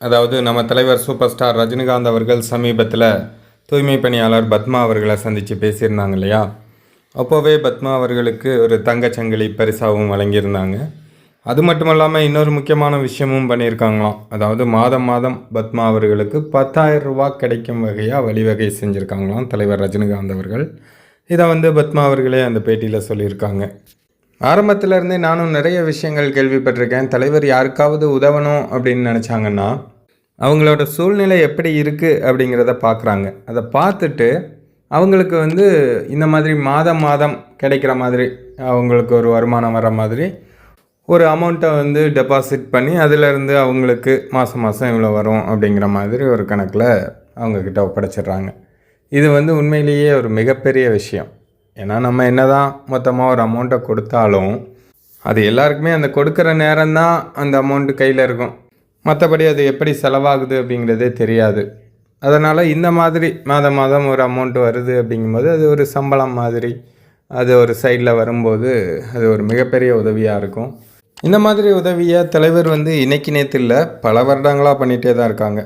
அதாவது நம்ம தலைவர் சூப்பர் ஸ்டார் ரஜினிகாந்த் அவர்கள் சமீபத்தில் தூய்மை பணியாளர் பத்மா அவர்களை சந்தித்து பேசியிருந்தாங்க இல்லையா? அப்போவே பத்மா அவர்களுக்கு ஒரு தங்கச்சங்கிலி பரிசாகவும் வழங்கியிருந்தாங்க. அது மட்டும் இல்லாமல் இன்னொரு முக்கியமான விஷயமும் பண்ணியிருக்காங்களாம். அதாவது மாதம் மாதம் பத்மா அவர்களுக்கு பத்தாயிரம் ரூபா கிடைக்கும் வகையாக வழிவகை செஞ்சுருக்காங்களாம் தலைவர் ரஜினிகாந்த் அவர்கள். இதை வந்து பத்மா அவர்களே அந்த பேட்டியில் சொல்லியிருக்காங்க. ஆரம்பத்திலேருந்தே நானும் நிறைய விஷயங்கள் கேள்விப்பட்டிருக்கேன். தலைவர் யாருக்காவது உதவணும் அப்படின்னு நினச்சாங்கன்னா அவங்களோட சூழ்நிலை எப்படி இருக்குது அப்படிங்கிறத பார்க்குறாங்க அதை பார்த்துட்டு அவங்களுக்கு வந்து இந்த மாதிரி மாதம் மாதம் கிடைக்கிற மாதிரி அவங்களுக்கு ஒரு வருமானம் வர மாதிரி ஒரு அமௌண்ட்டை வந்து டெபாசிட் பண்ணி அதிலிருந்து அவங்களுக்கு மாதம் மாதம் இவ்வளோ வரும் அப்படிங்கிற மாதிரி ஒரு கணக்கில் அவங்கக்கிட்ட ஒப்படைச்சிடுறாங்க. இது வந்து உண்மையிலேயே ஒரு மிகப்பெரிய விஷயம். ஏன்னா நம்ம என்ன தான் மொத்தமாக ஒரு அமௌண்ட்டை கொடுத்தாலும் அது எல்லாருக்குமே அந்த கொடுக்குற நேரம்தான் அந்த அமௌண்ட்டு கையில் இருக்கும். மற்றபடி அது எப்படி செலவாகுது அப்படிங்கிறதே தெரியாது. அதனால் இந்த மாதிரி மாதம் மாதம் ஒரு அமௌண்ட் வருது அப்படிங்கும்போது அது ஒரு சம்பளம் மாதிரி அது ஒரு சைடில் வரும்போது அது ஒரு மிகப்பெரிய உதவியாக இருக்கும். இந்த மாதிரி உதவியை தலைவர் வந்து இன்னைக்கு நேற்று இல்லை பல வருடங்களாக பண்ணிகிட்டே தான் இருக்காங்க.